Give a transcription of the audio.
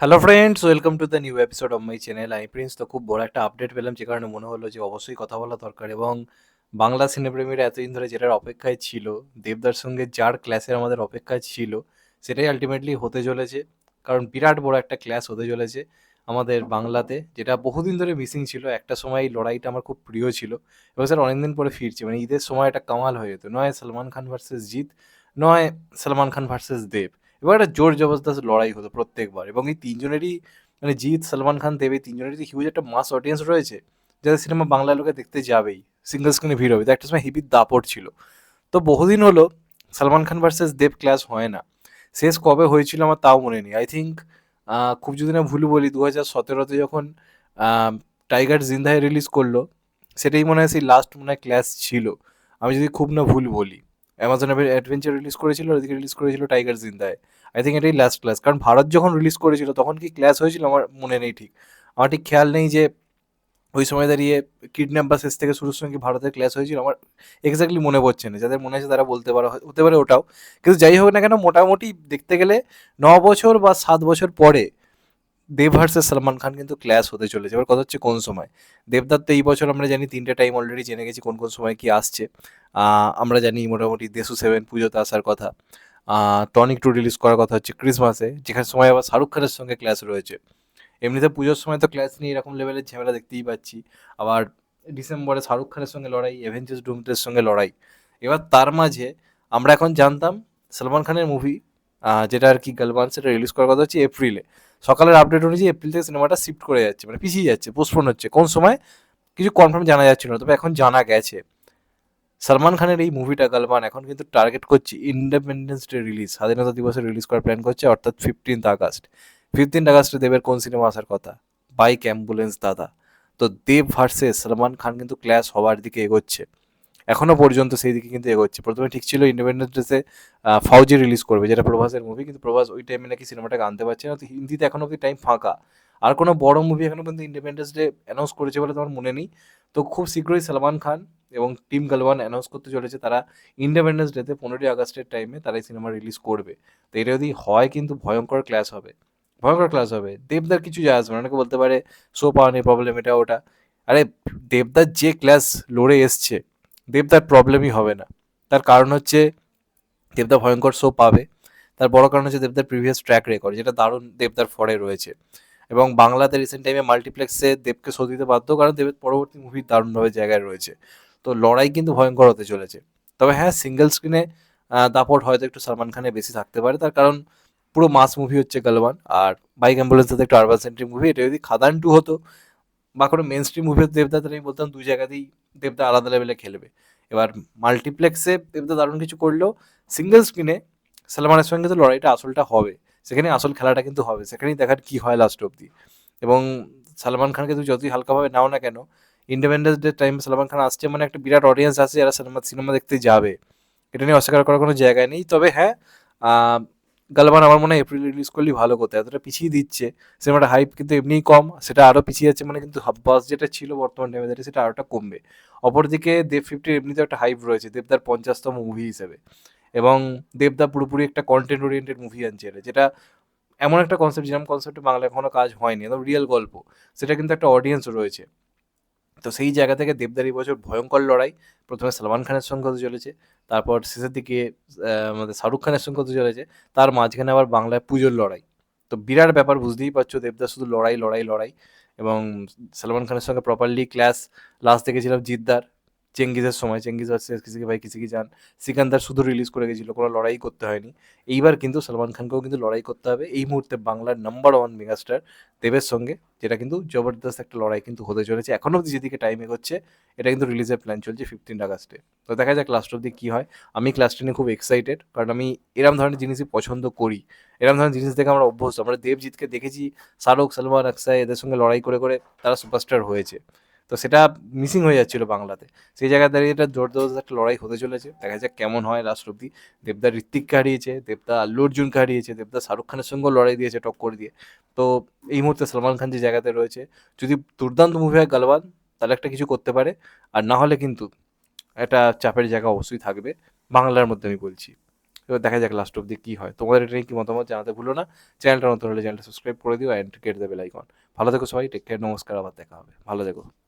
Hello friends welcome to the new episode of my channel I Prince তো খুব বড় একটা আপডেট পেলাম, যে কারণে মনে হলো যে অবশ্যই কথা বলা দরকার। এবং বাংলা সিনেপ্রেমীরা এতদিন ধরে যেটার অপেক্ষায় ছিল, দেবদার সঙ্গে যার ক্লাসের আমাদের অপেক্ষায় ছিল, সেটাই আলটিমেটলি হতে চলেছে। কারণ বিরাট বড় একটা ক্লাস হতে চলেছে আমাদের বাংলাতে, যেটা বহুদিন ধরে মিসিং ছিল। একটা সময় এই লড়াইটা আমার খুব প্রিয় ছিল। এবং স্যার, অনেকদিন পরে ফিরছে। মানে ঈদের সময় একটা কামাল হয়ে যেত। নয়, সলমান খান ভার্সেস জিৎ, নয়, সলমান খান ভার্সেস দেব। এবার একটা জোর জবরদস্ত লড়াই হতো প্রত্যেকবার এবং এই তিনজনেরই মানে জিৎ, সলমান খান, দেব এই তিনজনেরই হিউজ একটা মাস অডিয়েন্স রয়েছে, যাদের সিনেমা বাংলা লোকে দেখতে যাবেই সিঙ্গল স্ক্রিনে ভিড় হবে। একটা সময় হিবির দাপট ছিল। তো বহুদিন হলো সলমান খান ভার্সেস দেব ক্লাস হয় না। শেষ কবে হয়েছিল আমার তাও মনে নেই। আই থিঙ্ক খুব যদি না ভুল বলি দু হাজার সতেরোতে যখন টাইগার জিন্দায় রিলিজ করল, সেটাই মনে হয় সেই লাস্ট মনে হয় ক্লাস ছিল। আমি যদি খুব না ভুল বলি। অ্যামাজন অ্যাডভেঞ্চার রিলিজ করেছিল, আর রিলিজ করেছিল টাইগার জিন্দায় আই থিঙ্ক এটাই লাস্ট ক্লাস কারণ ভারত যখন রিলিজ করেছিল, তখন কি ক্লাস হয়েছিল? আমার মনে নেই ঠিক। আমার ঠিক খেয়াল নেই যে ওই সময় দাঁড়িয়ে কিডন্যাপ বা শেষ থেকে শুরুর সঙ্গে ভারতের ক্লাস হয়েছিল? আমার এক্স্যাক্টলি মনে পড়ছে না। যাদের মনে আছে তারা বলতে পারো, হতে পারে ওটাও। কিন্তু যাই হোক না কেন, মোটামুটি দেখতে গেলে ন বছর বা সাত বছর পরে দেব ভার্সেস সলমান খান কিন্তু ক্ল্যাশ হতে চলেছে। এবার কথা হচ্ছে কোন সময়? দেবদার তো এই বছর আমরা জানি তিনটে টাইম অলরেডি জেনে গেছি কোন কোন সময় কি আসছে। আমরা জানি মোটামুটি দেশু সেভেন পুজোতে আসার কথা। টনিক টু রিলিজ করার কথা হচ্ছে ক্রিসমাসে যেখানে সময় আবার শাহরুখ খানের সঙ্গে ক্লাস রয়েছে। এমনিতে পুজোর সময় তো ক্লাস নিয়ে এরকম লেভেলের ঝামেলা দেখতেই পাচ্ছি। আবার ডিসেম্বরে শাহরুখ খানের সঙ্গে লড়াই অ্যাভেঞ্জার্স ডুমদের সঙ্গে লড়াই। এবার তার মাঝে আমরা এখন জানতাম সলমান খানের মুভি যেটা আর কি গালবান সেটা রিলিজ করার কথা হচ্ছে এপ্রিলে সকালের আপডেট অনুযায়ী এপ্রিল থেকে সিনেমাটা শিফট করে যাচ্ছে মানে পিছিয়ে যাচ্ছে পোস্টপোন হচ্ছে। কোন সময়? কিছু কনফার্ম জানা যাচ্ছিল না, তবে এখন জানা গেছে। সলমান খানের এই মুভিটা গালবান এখন কিন্তু টার্গেট করছে ইন্ডিপেন্ডেন্স ডে রিলিজ স্বাধীনতা দিবসে রিলিজ করার প্ল্যান করছে, অর্থাৎ ফিফটিন্থ আগস্ট। ফিফটিন্থ আগস্টে দেবের কোন সিনেমা আসার কথা? বাইক অ্যাম্বুলেন্স দাদা। তো দেব ভার্সেস সলমান খান কিন্তু ক্ল্যাশ হওয়ার দিকে এগোচ্ছে। এখনও পর্যন্ত সেই দিকে কিন্তু এগোচ্ছে। প্রথমে ঠিক ছিল ইন্ডিপেন্ডেন্স ডেতে ফাউজি রিলিজ করবে, যেটা প্রভাসের মুভি কিন্তু প্রভাস ওই টাইমে নাকি সিনেমাটাকে আনতে পারছে না। হিন্দিতে এখনও অব্দি টাইম ফাঁকা। আর কোনো বড় মুভি এখনও পর্যন্ত ইন্ডিপেন্ডেন্স ডে অ্যানাউন্স করেছে বলে তোমার মনে নেই। তো খুব শীঘ্রই সালমান খান এবং টিম গালওয়ান অ্যানাউন্স করতে চলেছে, তারা ইন্ডিপেন্ডেন্স ডেতে পনেরোই আগস্টের টাইমে তারা এই সিনেমা রিলিজ করবে। তো এটা যদি হয় কিন্তু ভয়ঙ্কর ক্লাস হবে। ভয়ঙ্কর ক্লাস হবে। দেবদার কিছু যায় আসবে অনেকে বলতে পারে শো পাওয়া নেই প্রবলেম এটা ওটা। আরে, দেবদার যে ক্লাস লড়ে এসছে দেবদার প্রবলেমই হবে না। তার কারণ হচ্ছে দেবদা ভয়ঙ্কর শো পাবে। তার বড় কারণ হচ্ছে দেবদার প্রিভিয়াস ট্র্যাক রেকর্ড যেটা দারুণ দেবদার ফরে রয়েছে। এবং বাংলাতে রিসেন্ট টাইমে মাল্টিপ্লেক্সে দেবকে শো দিতে বাধ্য, কারণ দেবের পরবর্তী মুভি দারুণভাবে জায়গায় রয়েছে। তো লড়াই কিন্তু ভয়ঙ্কর হতে চলেছে। তবে হ্যাঁ সিঙ্গেল স্ক্রিনে দাপট হয়তো একটু সালমান খানের বেশি থাকতে পারে। তার কারণ পুরো মাস মুভি হচ্ছে গালওয়ান। আর বাইক অ্যাম্বুলেন্স একটু আরবান সেন্ট্রি মুভি এটা যদি খাদান টু হতো বা কোনো মেন স্ট্রিম মুভির হতো দেবদা আমি বলতাম, দুই জায়গাতেই দেবদা আলাদা লেভেলে খেলবে। এবার মাল্টিপ্লেক্সে দেবদা দারুণ কিছু করলেও সিঙ্গেল স্ক্রিনে সালমানের সঙ্গে তো লড়াইটা আসলটা হবে। সেখানে আসল খেলাটা কিন্তু হবে। সেখানেই দেখার কি হয় লাস্ট অব্দি এবং সালমান খানকে তুমি যতই হালকাভাবে নাও না কেন independence day time Salman Khan আসছে মানে একটা বিরাট অডিয়েন্স আছে যারা সিনেমা সিনেমা দেখতে যাবে। এটা নিয়ে অস্বীকার করার কোনো জায়গায় নেই। তবে হ্যাঁ গালবান আমার মনে হয় এপ্রিল রিলিজ করলেই ভালো করতে, এতটা পিছিয়ে দিচ্ছে। সিনেমাটা হাইপ কিন্তু এমনিই কম, সেটা আরও পিছিয়ে যাচ্ছে মানে কিন্তু বাস যেটা ছিল বর্তমান টাইমে দাঁড়িয়ে সেটা আরোটা কমবে। অপরদিকে দেব ফিফটির এমনিতে একটা হাইপ রয়েছে, দেবদার পঞ্চাশতম মুভি হিসেবে। এবং দেবদা পুরোপুরি একটা কন্টেন্ট ওরিয়েন্টেড মুভি আনছে যেটা এমন একটা কনসেপ্ট যেরকম কনসেপ্টে বাংলায় এখনও কাজ হয়নি, একদম রিয়েল গল্প। সেটা কিন্তু একটা অডিয়েন্স রয়েছে। তো সেই জায়গা থেকে দেবদার এই বছর ভয়ঙ্কর লড়াই। প্রথমে সালমান খানের সঙ্গে হতে চলেছে, তারপর শেষের দিকে আমাদের শাহরুখ খানের সঙ্গে হতে চলেছে, তার মাঝখানে আবার বাংলায় পুজোর লড়াই। তো বিরাট ব্যাপার, বুঝতেই পারছ দেবদার শুধু লড়াই লড়াই লড়াই এবং সালমান খানের সঙ্গে প্রপারলি ক্লাস লাস্ট দেখেছিলাম জিদ্দার চেঙ্গিজের সময়, চেঙ্গিজ ভার্সেস, কিসি কি ভাই, কিসি কি জান, সিকান্দার শুধু রিলিজ করে গেছিল, কোনো লড়াই করতে হয়নি। এইবার কিন্তু সলমান খানকেও কিন্তু লড়াই করতে হবে। এই মুহূর্তে বাংলার নাম্বার ওয়ান মেগাস্টার দেবের সঙ্গে, যেটা কিন্তু জবরদস্ত একটা লড়াই কিন্তু হতে চলেছে। এখনও অবধি যেদিকে টাইম এগোচ্ছে, এটা কিন্তু রিলিজের প্ল্যান চলছে ফিফটিন আগস্টে। তো দেখা যাক লাস্ট অব্দি কী হয়। আমি ক্লাস টেনে খুব এক্সাইটেড কারণ আমি এরম ধরনের জিনিসই পছন্দ করি। এরম ধরনের জিনিস দেখে আমরা অভ্যস্ত। আমরা দেবজিৎকে দেখেছি, শাহরুখ, সলমান, আকসাই এদের সঙ্গে লড়াই করে করে তারা সুপারস্টার হয়েছে। তো সেটা মিসিং হয়ে যাচ্ছিল বাংলাতে। সেই জায়গায় দাঁড়িয়ে এটা জোরদস্ত একটা লড়াই হতে চলেছে। দেখা যাক কেমন হয় লাস্ট অব্দি দেবদা ঋত্বিককে হারিয়েছে, দেবদা আল্লু অর্জুনকে হারিয়েছে, দেবদা শাহরুখ খানের সঙ্গেও লড়াই দিয়েছে টক্কর দিয়ে। তো এই মুহূর্তে সলমান খান যে জায়গাতে রয়েছে, যদি দুর্দান্ত মুভি হয় গালওয়ান তাহলে একটা কিছু করতে পারে। আর না হলে কিন্তু একটা চাপের জায়গা অবশ্যই থাকবে। বাংলার মধ্যে আমি বলছি। এবার দেখা যাক লাস্ট অব্দি কী হয়। তোমাদের এটা কী মতামত জানাতে ভুলো না। চ্যানেলটা নতুন হলে চ্যানেলটা সাবস্ক্রাইব করে দিও অ্যান্ড গেট দেবে বেল আইকন ভালো থেকো সবাই টেক কেয়ার নমস্কার, আবার দেখা হবে। ভালো থেকো।